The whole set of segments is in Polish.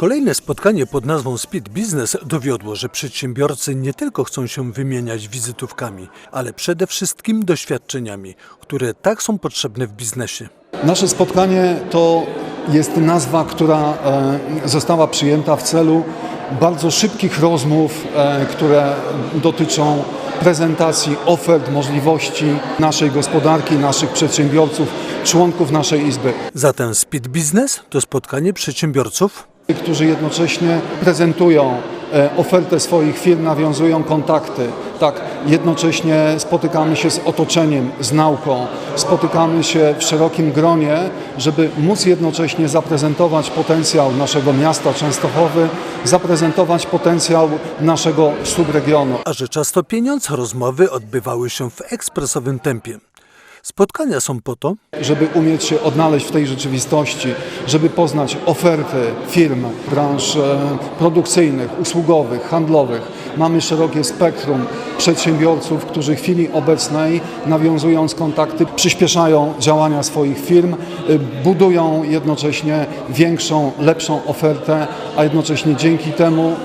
Kolejne spotkanie pod nazwą Speed Business dowiodło, że przedsiębiorcy nie tylko chcą się wymieniać wizytówkami, ale przede wszystkim doświadczeniami, które tak są potrzebne w biznesie. Nasze spotkanie to jest nazwa, która e, została przyjęta w celu bardzo szybkich rozmów, e, które dotyczą prezentacji ofert, możliwości naszej gospodarki, naszych przedsiębiorców, członków naszej izby, Zatem Speed Business to spotkanie przedsiębiorców, którzy jednocześnie prezentują e, ofertę swoich firm, nawiązują kontakty. Tak, jednocześnie spotykamy się z otoczeniem, z nauką, spotykamy się w szerokim gronie, żeby móc jednocześnie zaprezentować potencjał naszego miasta Częstochowy, zaprezentować potencjał naszego subregionu. a że czas to pieniądz, rozmowy odbywały się w ekspresowym tempie. Spotkania są po to, żeby umieć się odnaleźć w tej rzeczywistości, żeby poznać oferty firm, branż e, produkcyjnych, usługowych, handlowych. Mamy szerokie spektrum przedsiębiorców, którzy w chwili obecnej, nawiązując kontakty, przyspieszają działania swoich firm, e, budują jednocześnie większą, lepszą ofertę, a jednocześnie dzięki temu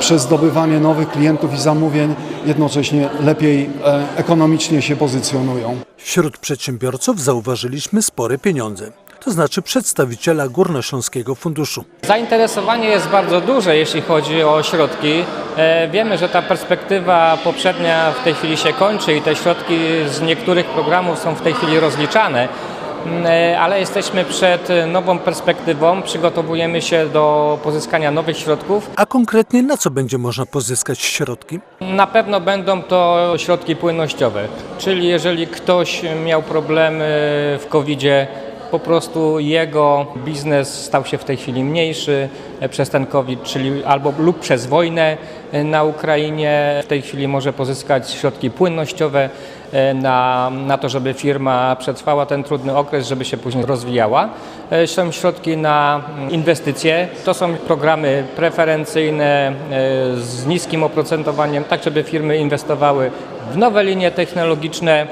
przez zdobywanie nowych klientów i zamówień jednocześnie lepiej e, ekonomicznie się pozycjonują. Wśród przedsiębiorców zauważyliśmy spore pieniądze. To znaczy przedstawiciela Górnośląskiego Funduszu. Zainteresowanie jest bardzo duże, jeśli chodzi o środki. E, Wiemy, że ta perspektywa poprzednia w tej chwili się kończy i te środki z niektórych programów są w tej chwili rozliczane. E, Ale jesteśmy przed nową perspektywą, przygotowujemy się do pozyskania nowych środków. A konkretnie na co będzie można pozyskać środki? Na pewno będą to środki płynnościowe, czyli jeżeli ktoś miał problemy w COVID-zie, po prostu jego biznes stał się w tej chwili mniejszy przez ten COVID, czyli albo lub przez wojnę e, na Ukrainie. W tej chwili może pozyskać środki płynnościowe e, na, na to, żeby firma przetrwała ten trudny okres, żeby się później rozwijała. E, Są środki na inwestycje. To są programy preferencyjne z niskim oprocentowaniem, tak żeby firmy inwestowały w nowe linie technologiczne,